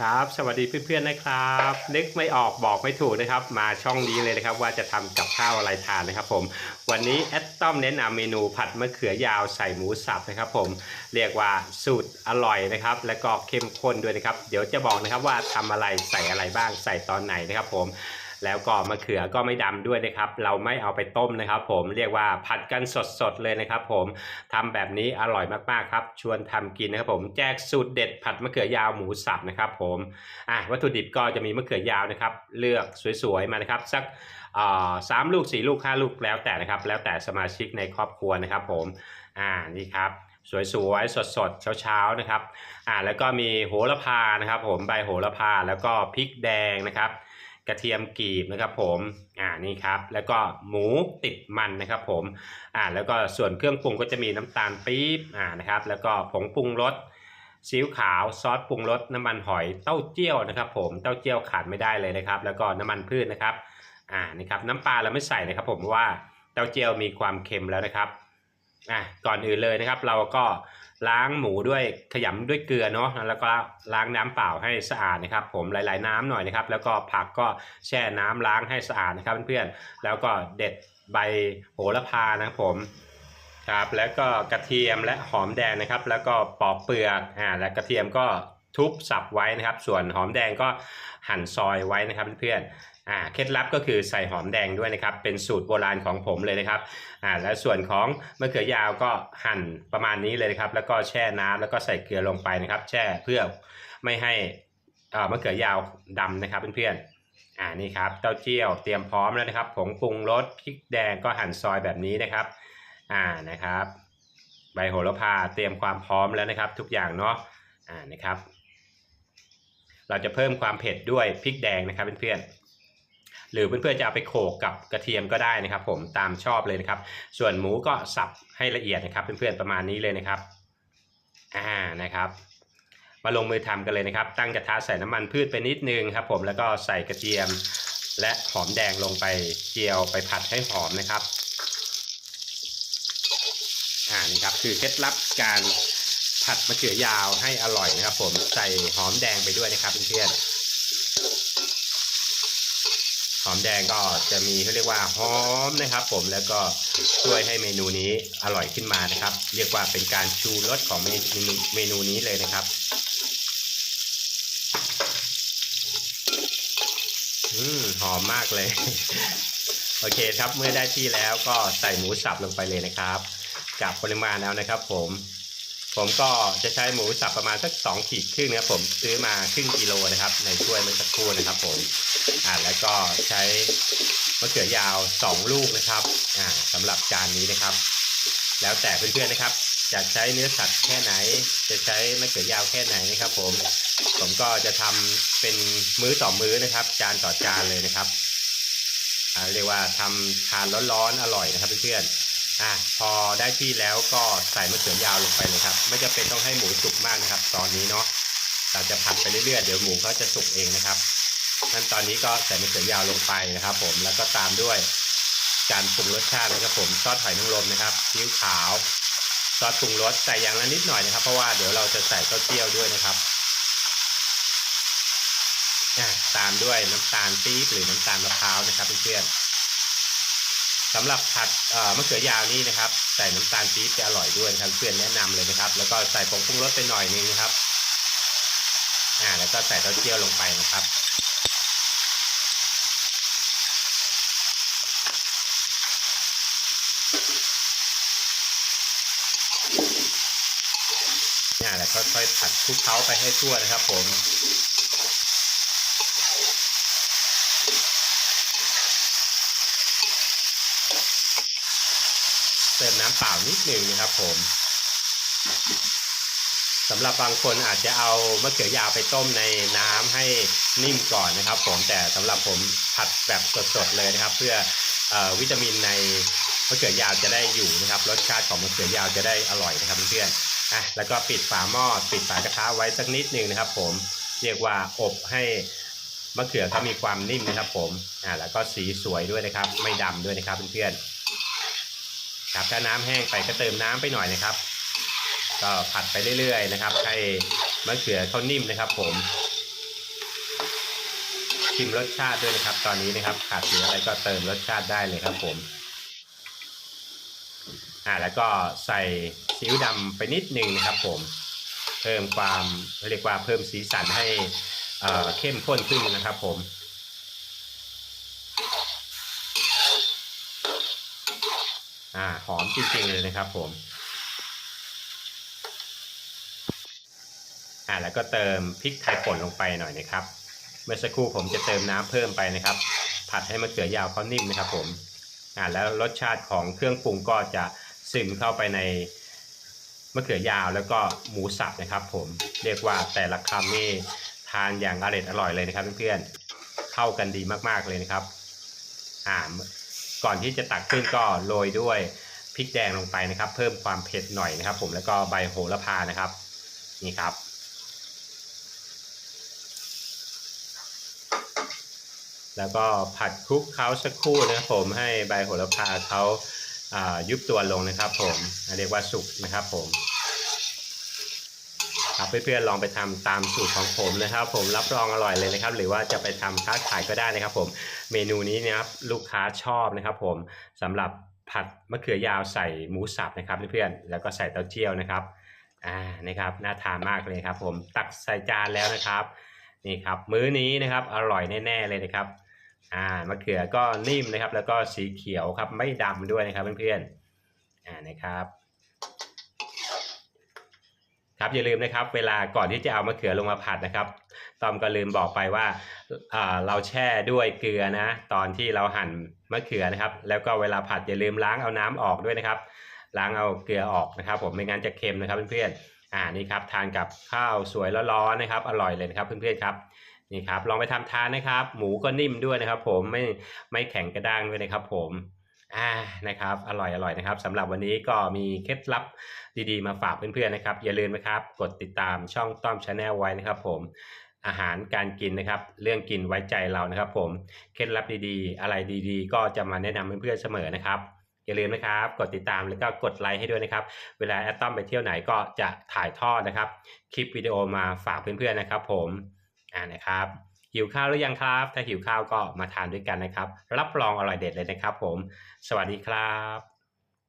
ครับ สวัสดีเพื่อนๆนะครับ นึกไม่ออกบอกไม่ถูกนะครับ มาช่องนี้เลยนะครับ ว่าจะทำกับข้าวอะไรทานนะครับ ผม วันนี้แอดต้อมแนะนำเมนูผัดมะเขือยาวใส่หมูสับนะครับ ผมเรียกว่าสูตรอร่อยนะครับ และก็เข้มข้นด้วยนะครับ เดี๋ยวจะบอกนะครับว่าทำอะไรใส่อะไรบ้างใส่ตอนไหนนะครับ ผม แล้วก็มะเขือก็ไม่ดำด้วยนะครับ เราไม่เอาไปต้มนะครับ ผมเรียกว่าผัดกันสดๆเลยนะครับ ผมทำแบบนี้อร่อยมากๆครับ ชวนทำกินนะครับ ผมแจกสูตรเด็ดผัดมะเขือยาวหมูสับนะครับ ผมอะวัตถุดิบก็จะมีมะเขือยาวนะครับ เลือกสวยๆมานะครับ สักสามลูกสี่ลูกห้าลูกแล้วแต่นะครับ แล้วแต่สมาชิกในครอบครัวนะครับ ผมอ่านี่ครับสวยๆ สดๆ เช้าๆ นะครับ อ่า แล้วก็มีโหระพานะครับ ผม ใบโหระพา แล้วก็พริกแดงนะครับ กระเทียมกรีบนะครับผมอ่านี่ครับแล้วก็หมูติดมันนะครับผมอ่าแล้วก็ส่วนเครื่องปรุงก็จะมีน้ำตาลปี๊บอ่านะครับแล้วก็ผงปรุงรสซีอิ๊วขาวซอสปรุงรสน้ำมันหอยเต้าเจี้ยวนะครับ ผมเต้าเจี้ยวขาดไม่ได้เลยนะครับ แล้วก็น้ำมันพืชนะครับอ่านี่ครับน้ำปลาเราไม่ใส่นะครับ ผมเพราะว่าเต้าเจี้ยวมีความเค็มแล้วนะครับอะก่อนอื่นเลยนะครับ เราก็ ล้างหมูด้วยขยำด้วยเกลือเนาะแล้วก็ล้างน้ำเปล่าให้สะอาดนะครับ ผมหลาย ๆ น้ำหน่อยนะครับ แล้วก็ผักก็แช่น้ำล้างให้สะอาดนะครับเพื่อนๆแล้วก็เด็ดใบโหระพานะครับผมครับแล้วก็กระเทียมและหอมแดงนะครับ แล้วก็ปอกเปลือกอ่าและกระเทียมก็ทุบสับไว้นะครับ ส่วนหอมแดงก็หั่นซอยไว้นะครับเพื่อนๆ อ่าเคล็ดลับก็คือใส่หอมแดงด้วยนะครับ เป็นสูตรโบราณของผมเลยนะครับอ่าและส่วนของมะเขือยาวก็หั่นประมาณนี้เลยนะครับ แล้วก็แช่น้ำแล้วก็ใส่เกลือลงไปนะครับ แช่เพื่อไม่ให้อ่ามะเขือยาวดำนะครับเพื่อนๆอ่านี่ครับเต้าเจี้ยวเตรียมพร้อมแล้วนะครับผงปรุงรสพริกแดงก็หั่นซอยแบบนี้นะครับอ่านะครับ ใบโหระพาเตรียมความพร้อมแล้วนะครับ ทุกอย่างเนาะอ่านะครับ เราจะเพิ่มความเผ็ดด้วยพริกแดงนะครับเพื่อนๆ หรือเพื่อนๆจะเอาไปโขกกับกระเทียมก็ได้นะครับ ผมตามชอบเลยนะครับ ส่วนหมูก็สับให้ละเอียดนะครับ เพื่อนๆประมาณนี้เลยนะครับอ่านะครับ มาลงมือทำกันเลยนะครับ ตั้งกระทะใส่น้ำมันพืชไปนิดนึงครับ ผมแล้วก็ใส่กระเทียม และหอมแดงลงไปเจียวไปผัดให้หอมนะครับอ่านี่ครับคือเคล็ดลับการผัดมะเขือยาวให้อร่อยนะครับ ผมใส่หอมแดงไปด้วยนะครับเพื่อนๆ ห อมแดงก็จะมีเขาเรียกว่าหอมนะครับ ผมแล้วก็ช่วยให้เมนูนี้อร่อยขึ้นมานะครับ เรียกว่าเป็นการชูรสของเมนูเมนูนี้เลยนะครับอืมหอมมากเลย โอเคครับเมื่อได้ที่แล้วก็ใส่หมูสับลงไปเลยนะครับกับปริมาณแล้วนะครับ ผม ผมก็จะใช้หมูสับประมาณสักสองขีดครึ่งนะครับผมซื้อมาครึ่งกิโลนะครับ ในถ้วยเมื่อสักครู่นะครับ ผมอ่าแล้วก็ใช้มะเขือยาวสองลูกนะครับอ่าสำหรับจานนี้นะครับ แล้วแต่เพื่อนๆนะครับจะใช้เนื้อสัตว์แค่ไหน จะใช้มะเขือยาวแค่ไหนนะครับ ผม ผมก็จะทำเป็นมื้อต่อมื้อนะครับ จานต่อจานเลยนะครับอ่าเรียกว่าทำทานร้อนๆอร่อยนะครับเพื่อนๆ อะพอได้ที่แล้วก็ใส่มะเขือยาวลงไปเลยครับ ไม่จำเป็นต้องให้หมูสุกมากนะครับ ตอนนี้เนาะเราจะผัดไปเรื่อยๆเดี๋ยวหมูเขาจะสุกเองนะครับงั้นตอนนี้ก็ใส่มะเขือยาวลงไปนะครับ ผมแล้วก็ตามด้วยการปรุงรสชาตินะครับผมซอสหอยนางรมนะครับซีอิ๊วขาวซอสปรุงรสใส่อย่างละนิดหน่อยนะครับ เพราะว่าเดี๋ยวเราจะใส่เต้าเจี้ยวด้วยนะครับอะตามด้วยน้ำตาลปี๊บหรือน้ำตาลมะพร้าวนะครับเพื่อนๆ สำหรับผัดมะเขือยาวนี่นะครับ ใส่น้ำตาลปี๊บจะอร่อยด้วยครับเพื่อนแนะนำเลยนะครับ แล้วก็ใส่ผงปรุงรสไปหน่อยนึงนะครับอ่าแล้วก็ใส่เต้าเจี้ยวลงไปนะครับนี่แหละค่อยๆผัดคลุกเคล้าไปให้ทั่วนะครับผม ติมน้ำเปล่านิดหนึ่งนะครับ ผมสำหรับบางคนอาจจะเอามะเขือยาวไปต้มในน้ำให้นิ่มก่อนนะครับ ผมแต่สำหรับผมผัดแบบสดๆเลยนะครับ เพื่ออวิตามินในมะเขือยาวจะได้อยู่นะครับรสชาติของมะเขือยาวจะได้อร่อยนะครับเพื่อนๆอะแล้วก็ปิดฝาหม้อปิดฝากระทะไว้สักนิดหนึ่งนะครับ ผมเรียกว่าอบให้มะเขือเขามีความนิ่มนะครับ ผมอ่าแล้วก็สีสวยด้วยนะครับ ไม่ดำด้วยนะครับเพื่อนๆ ครับถ้าน้ำแห้งไปก็เติมน้ำไปหน่อยนะครับ ก็ผัดไปเรื่อยๆนะครับให้มะเขือเขานิ่มนะครับ ผมชิมรสชาติด้วยนะครับ ตอนนี้นะครับขาดเหลืออะไรก็เติมรสชาติได้เลยครับ ผมอ่าแล้วก็ใส่ซีอิ๊วดำไปนิดนึงนะครับ ผมเพิ่มความเรียกว่าเพิ่มสีสันให้อ่อเข้มข้นขึ้นนะครับ ผม อ่าหอมจริงๆเลยนะครับผมอ่าแล้วก็เติมพริกไทยป่นลงไปหน่อยนะครับ เมื่อสักครู่ผมจะเติมน้ำเพิ่มไปนะครับ ผัดให้มะเขือยาวเขานิ่มนะครับผมอ่าแล้วรสชาติของเครื่องปรุงก็จะซึมเข้าไปในมะเขือยาวแล้วก็หมูสับนะครับผมเรียกว่าแต่ละคำนี่ทานอย่างอร่อยอร่อยเลยนะครับเพื่อนๆเข้ากันดีมากๆเลยนะครับอ่า ก่อนที่จะตักขึ้นก็โรยด้วยพริกแดงลงไปนะครับ เพิ่มความเผ็ดหน่อยนะครับ ผมแล้วก็ใบโหระพานะครับ นี่ครับ แล้วก็ผัดคลุกเขาสักครู่นะครับผมให้ใบโหระพาเขาายุบตัวลงนะครับ ผมเรียกว่าสุกนะครับผม ครับเพื่อนๆลองไปทำตามสูตรของผมนะครับ ผมรับรองอร่อยเลยนะครับ หรือว่าจะไปทำค้าขายก็ได้นะครับ ผมเมนูนี้นะครับลูกค้าชอบนะครับ ผมสำหรับผัดมะเขือยาวใส่หมูสับนะครับเพื่อนๆแล้วก็ใส่เต้าเจี้ยวนะครับอ่านะครับน่าทานมากเลยครับ ผมตักใส่จานแล้วนะครับนี่ครับมื้อนี้นะครับอร่อยแน่ ๆเลยนะครับอ่ามะเขือก็นิ่มนะครับ แล้วก็สีเขียวครับไม่ดำด้วยนะครับเพื่อนๆอ่านะครับ ครับอย่าลืมนะครับ เวลาก่อนที่จะเอามะเขือลงมาผัดนะครับตอมก็ลืมบอกไปว่าเราแช่ด้วยเกลือนะ ตอนที่เราหั่นมะเขือนะครับ แล้วก็เวลาผัดอย่าลืมล้างเอาน้ำออกด้วยนะครับ ล้างเอาเกลือออกนะครับ ผมไม่งั้นจะเค็มนะครับเพื่อนๆอ่านี่ครับทานกับข้าวสวยร้อนๆนะครับ อร่อยเลยนะครับเพื่อนๆครับนี่ครับลองไปทำทานนะครับ หมูก็นิ่มด้วยนะครับ ผมไม่ไม่แข็งกระด้างด้วยนะครับ ผม อ่านะครับอร่อยอร่อยนะครับสำหรับวันนี้ก็มีเคล็ดลับดีๆ มาฝากเพื่อนๆนะครับ อย่าลืมนะครับกดติดตามช่องต้อมชาแนลไว้นะครับ ผมอาหารการกินนะครับ เรื่องกินไว้ใจเรานะครับ ผมเคล็ดลับดีๆ อะไรดีๆ ก็จะมาแนะนำเพื่อนๆเสมอนะครับ อย่าลืมนะครับกดติดตามแล้วก็กดไลค์ให้ด้วยนะครับ เวลาแอตตอมไปเที่ยวไหนก็จะถ่ายทอดนะครับ คลิปวิดีโอมาฝากเพื่อนๆนะครับ ผมอ่านะครับ หิวข้าวหรือยังครับ ถ้าหิวข้าวก็มาทานด้วยกันนะครับ รับรองอร่อยเด็ดเลยนะครับผม สวัสดีครับ